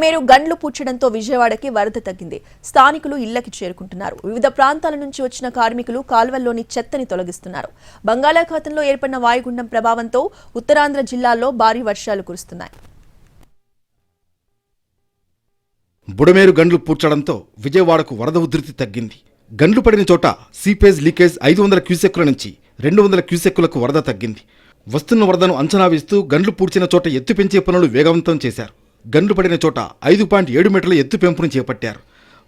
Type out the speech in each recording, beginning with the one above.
బుడమేరు గండ్లు పూడ్చడంతో విజయవాడకి వరద తగ్గింది. స్థానికులు ఇళ్ళకి చేరుకుంటున్నారు. వివిధ ప్రాంతాల నుంచి వచ్చిన కార్మికులు కాల్వల్లోని చెత్తని తొలగిస్తున్నారు. బంగాళాఖాతంలో ఏర్పడిన వాయుగుండం ప్రభావంతో ఉత్తరాంధ్ర జిల్లాల్లో భారీ వర్షాలు కురుస్తున్నాయి. బుడమేరు గండ్లు పూడ్చడంతో విజయవాడకు వరద ఉధృతి తగ్గింది. గండ్లు పడిన చోట సీపేజ్ లీకేజ్ ఐదు వందల క్యూసెక్కుల నుంచి రెండు వందల క్యూసెక్కులకు వరద తగ్గింది. వస్తున్న వరదను అంచనా వేస్తూ గండ్లు పూడ్చిన చోట ఎత్తు పెంచే పనులు వేగవంతం చేశారు. గన్లు పడిన చోట ఐదు పాయింట్ ఏడు మీటర్ల ఎత్తు పెంపును చేపట్టారు.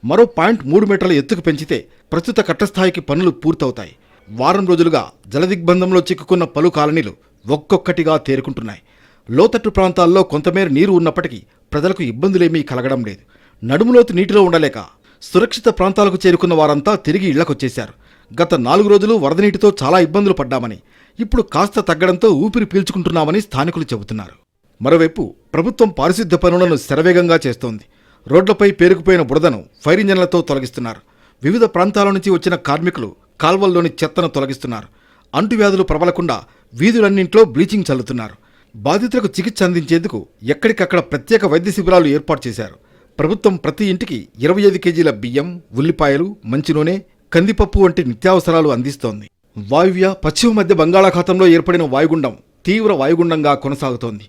మరో పాయింట్ మూడు మీటర్ల ఎత్తుకు పెంచితే ప్రస్తుత కట్టస్థాయికి పనులు పూర్తవుతాయి. వారం రోజులుగా జలదిగ్బంధంలో చిక్కుకున్న పలు కాలనీలు ఒక్కొక్కటిగా తేరుకుంటున్నాయి. లోతట్టు ప్రాంతాల్లో కొంతమేర నీరు ఉన్నప్పటికీ ప్రజలకు ఇబ్బందులేమీ కలగడం లేదు. నడుములోతు నీటిలో ఉండలేక సురక్షిత ప్రాంతాలకు చేరుకున్న వారంతా తిరిగి ఇళ్ళకొచ్చేశారు. గత నాలుగు రోజులు వరద నీటితో చాలా ఇబ్బందులు పడ్డామని ఇప్పుడు కాస్త తగ్గడంతో ఊపిరి పీల్చుకుంటున్నామని స్థానికులు చెబుతున్నారు. మరోవైపు ప్రభుత్వం పారిశుద్ధ్య పనులను శరవేగంగా చేస్తోంది. రోడ్లపై పేరుకుపోయిన బురదను ఫైర్ ఇంజన్లతో తొలగిస్తున్నారు. వివిధ ప్రాంతాల నుంచి వచ్చిన కార్మికులు కాల్వల్లోని చెత్తను తొలగిస్తున్నారు. అంటువ్యాధులు ప్రబలకుండా వీధులన్నింట్లో బ్లీచింగ్ చల్లుతున్నారు. బాధితులకు చికిత్స అందించేందుకు ఎక్కడికక్కడ ప్రత్యేక వైద్య శిబిరాలు ఏర్పాటు చేశారు. ప్రభుత్వం ప్రతి ఇంటికి ఇరవై ఐదు కేజీల బియ్యం ఉల్లిపాయలు మంచి నూనె కందిపప్పు వంటి నిత్యావసరాలు అందిస్తోంది. వాయువ్య పశ్చిమ మధ్య బంగాళాఖాతంలో ఏర్పడిన వాయుగుండం తీవ్ర వాయుగుండంగా కొనసాగుతోంది.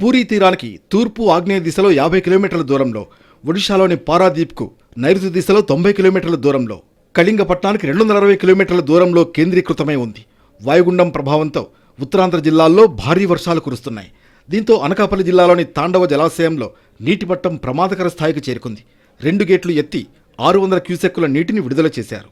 పూరీ తీరానికి తూర్పు ఆగ్నేయ దిశలో యాభై కిలోమీటర్ల దూరంలో ఒడిశాలోని పారాదీప్కు నైరుతి దిశలో తొంభై కిలోమీటర్ల దూరంలో కళింగపట్నానికి రెండు వందల అరవై కిలోమీటర్ల దూరంలో కేంద్రీకృతమై ఉంది. వాయుగుండం ప్రభావంతో ఉత్తరాంధ్ర జిల్లాల్లో భారీ వర్షాలు కురుస్తున్నాయి. దీంతో అనకాపల్లి జిల్లాలోని తాండవ జలాశయంలో నీటి మట్టం ప్రమాదకర స్థాయికి చేరుకుంది. రెండు గేట్లు ఎత్తి ఆరు వందల క్యూసెక్కుల నీటిని విడుదల చేశారు.